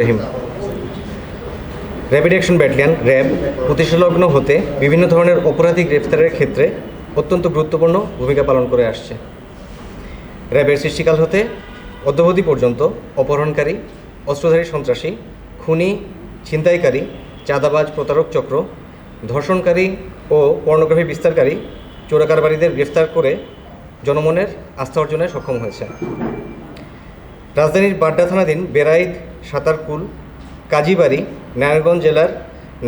Rahim. Rapid action battalion RAB প্রতিষ্ঠালগ্ন হতে বিভিন্ন ধরনের অপরাধী গ্রেফতারের ক্ষেত্রে অত্যন্ত গুরুত্বপূর্ণ ভূমিকা পালন করে আসছে। র্যাবের সৃষ্টিকাল হতে অদ্যবধি পর্যন্ত অপহরণকারী, অস্ত্রধারী সন্ত্রাসী, খুনি, ছিনতাইকারী, চাঁদাবাজ প্রতারক চক্র, ধর্ষণকারী ও পর্নোগ্রাফি বিস্তারকারী চোরাকারবারীদের গ্রেফতার করে জনমনের আস্থা অর্জনে সক্ষম হয়েছে। রাজধানীর বাড্ডা থানাধীন বেরাইদ সাঁতারকুল, কাজীবাড়ি, নারায়ণগঞ্জ জেলার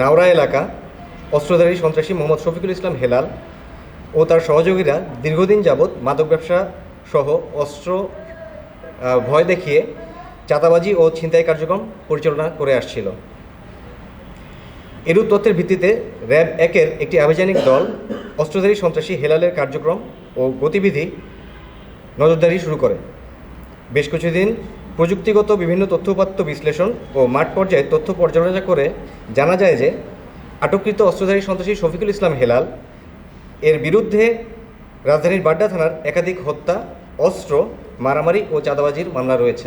নাওরা এলাকা, অস্ত্রধারী সন্ত্রাসী মোহাম্মদ শফিকুল ইসলাম হেলাল ও তার সহযোগীরা দীর্ঘদিন যাবৎ মাদক ব্যবসা সহ অস্ত্র ভয় দেখিয়ে চাঁদাবাজি ও ছিনতাই কার্যক্রম পরিচালনা করে আসছিল। এরূপ তথ্যের ভিত্তিতে র্যাব একের একটি আভিযানিক দল অস্ত্রধারী সন্ত্রাসী হেলালের কার্যক্রম ও গতিবিধি নজরদারি শুরু করে। বেশ কিছুদিন প্রযুক্তিগত বিভিন্ন তথ্যপাত্য বিশ্লেষণ ও মাঠ পর্যায়ে তথ্য পর্যালোচনা করে জানা যায় যে আটককৃত অস্ত্রধারী সন্ত্রাসী শফিকুল ইসলাম হেলাল এর বিরুদ্ধে রাজধানীর বাড্ডা থানার একাধিক হত্যা, অস্ত্র, মারামারি ও চাঁদাবাজির মামলা রয়েছে।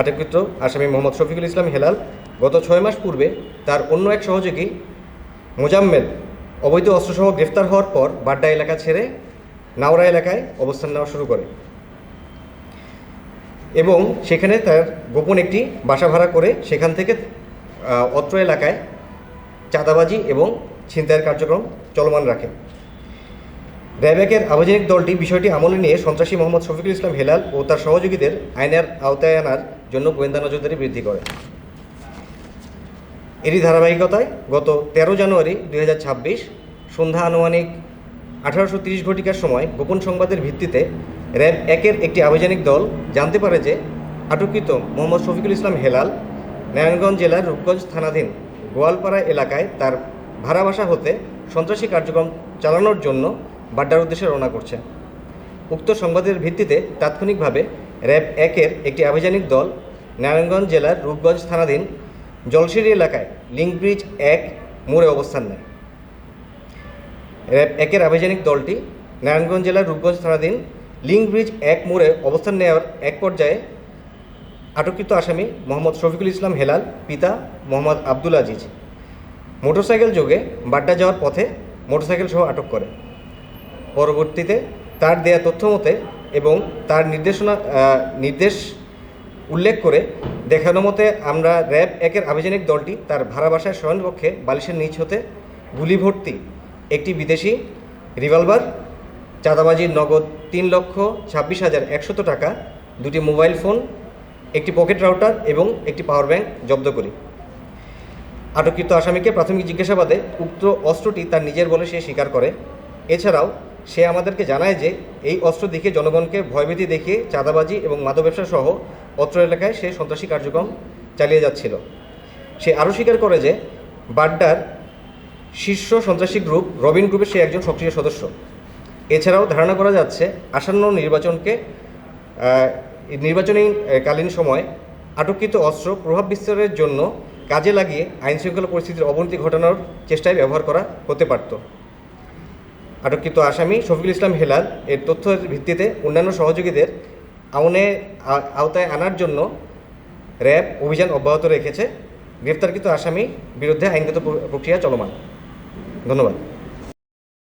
আটককৃত আসামি মোহাম্মদ শফিকুল ইসলাম হেলাল গত ছয় মাস পূর্বে তার অন্য এক সহযোগী মোজাম্মেল অবৈধ অস্ত্রসহ গ্রেফতার হওয়ার পর বাড্ডা এলাকা ছেড়ে নাওরা এলাকায় অবস্থান নেওয়া শুরু করে। এবং সেখানে তার গোপন একটি বাসা ভাড়া করে সেখান থেকে অত্র এলাকায় চাঁদাবাজি এবং ছিনতাইয়ের কার্যক্রম চলমান রাখে। র্যাবেকের আবাজনিক দলটি বিষয়টি আমলে নিয়ে সন্ত্রাসী মোহাম্মদ শফিকুল ইসলাম হেলাল ও তার সহযোগীদের আইনের আওতায় আনার জন্য গোয়েন্দা নজরদারি বৃদ্ধি করে। এরই ধারাবাহিকতায় গত তেরো জানুয়ারি দু হাজার ছাব্বিশ সন্ধ্যা আনুমানিক আঠারোশো ঘটিকার সময় গোপন সংবাদের ভিত্তিতে র্যাব একের একটি আভিযানিক দল জানতে পারে যে আটককৃত মোহাম্মদ শফিকুল ইসলাম হেলাল নারায়ণগঞ্জ জেলার রূপগঞ্জ থানাধীন গোয়ালপাড়া এলাকায় তার ভাড়া বাসা হতে সন্ত্রাসী কার্যক্রম চালানোর জন্য বাড্ডার উদ্দেশ্যে রওনা করছে। উক্ত সংবাদের ভিত্তিতে তাৎক্ষণিকভাবে র্যাব একের একটি আভিযানিক দল নারায়ণগঞ্জ জেলার রূপগঞ্জ থানাধীন জলসিরি এলাকায় লিঙ্ক ব্রিজ এক মোড়ে অবস্থান নেয়। র্যাব একের আভিযানিক দলটি নারায়ণগঞ্জ জেলার রূপগঞ্জ থানাধীন লিঙ্ক ব্রিজ এক মোড়ে অবস্থান নেওয়ার এক পর্যায়ে আটককৃত আসামি মোহাম্মদ শফিকুল ইসলাম হেলাল, পিতা মোহাম্মদ আব্দুল আজিজ। মোটরসাইকেল যোগে বাড্ডা যাওয়ার পথে মোটরসাইকেল সহ আটক করে। পরবর্তীতে তার দেয়া তথ্য মতে এবং তার নির্দেশনা নির্দেশ উল্লেখ করে দেখানো মতে আমরা র্যাব একের আভিযানিক দলটি তার ভাড়া বাসায় শয়নকক্ষে বালিশের নিচ হতে গুলি ভর্তি একটি বিদেশি রিভলভার চাঁদাবাজির নগদ তিন লক্ষ ছাব্বিশ হাজার একশত টাকা, দুটি মোবাইল ফোন, একটি পকেট রাউটার এবং একটি পাওয়ার ব্যাংক জব্দ করি। আটককৃত আসামিকে প্রাথমিক জিজ্ঞাসাবাদে উক্ত অস্ত্রটি তার নিজের বলে সে স্বীকার করে। এছাড়াও, সে আমাদেরকে জানায় যে এই অস্ত্র দেখে জনগণকে ভয়ভীতি দেখিয়ে চাঁদাবাজি এবং মাদক ব্যবসা সহ অত্র এলাকায় সে সন্ত্রাসী কার্যক্রম চালিয়ে যাচ্ছিল। সে আরও স্বীকার করে যে বাড্ডার শীর্ষ সন্ত্রাসী গ্রুপ রবিন গ্রুপের সে একজন সক্রিয় সদস্য। এছাড়াও ধারণা করা যাচ্ছে আসন্ন নির্বাচনকে নির্বাচনী কালীন সময় আটককৃত অস্ত্র প্রভাব বিস্তারের জন্য কাজে লাগিয়ে আইনশৃঙ্খলা পরিস্থিতির অবনতি ঘটানোর চেষ্টায় ব্যবহার করা হতে পারত। আটককৃত আসামি শফিকুল ইসলাম হেলাল এর তথ্যের ভিত্তিতে অন্যান্য সহযোগীদের আউনে আওতায় আনার জন্য র্যাব অভিযান অব্যাহত রেখেছে। গ্রেপ্তারকৃত আসামি বিরুদ্ধে আইনগত প্রক্রিয়া চলমান। ধন্যবাদ।